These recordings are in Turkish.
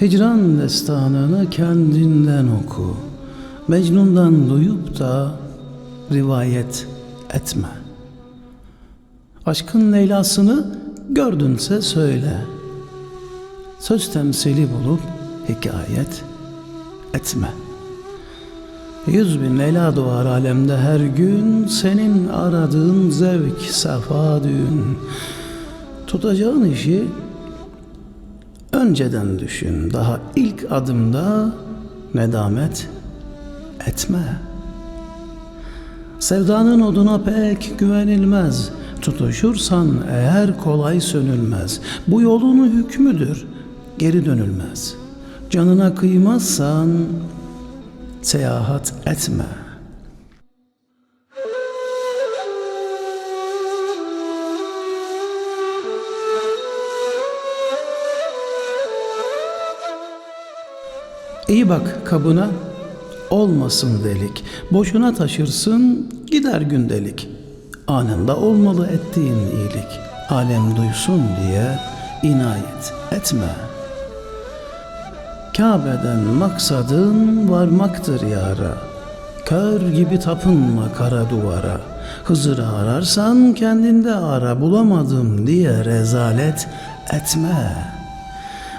Hicran destanını kendinden oku. Mecnun'dan duyup da rivayet etme. Aşkın Leyla'sını gördünse söyle. Söz temsili bulup hikayet etme. Yüz bin Leyla doğar alemde her gün Senin aradığın zevk, safa düğün Tutacağın işi önceden düşün. Daha ilk adımda nedamet etme. Sevdanın oduna pek güvenilmez. Tutuşursan eğer kolay sönülmez. Bu yolun hükmüdür, geri dönülmez. Canına kıymazsan seyahat etme. İyi bak kabına, olmasın delik. Boşuna taşırsın, gider gündelik. Anında olmalı ettiğin iyilik. Alem duysun diye inayet etme. Kabe'den maksadın varmaktır yara. Kör gibi tapınma kara duvara. Hızır'ı ararsan kendinde ara bulamadım diye rezalet etme.''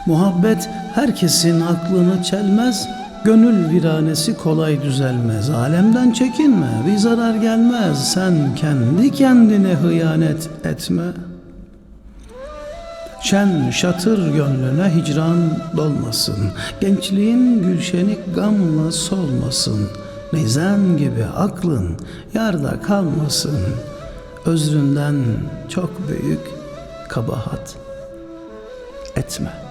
Muhabbet herkesin aklını çelmez, gönül viranesi kolay düzelmez. Alemden çekinme, bir zarar gelmez. Sen kendi kendine hıyanet etme. Şen şatır gönlüne hicran dolmasın. Gençliğin gülşeni gamla solmasın. Nizam gibi aklın yarda kalmasın. Özründen çok büyük kabahat etme.''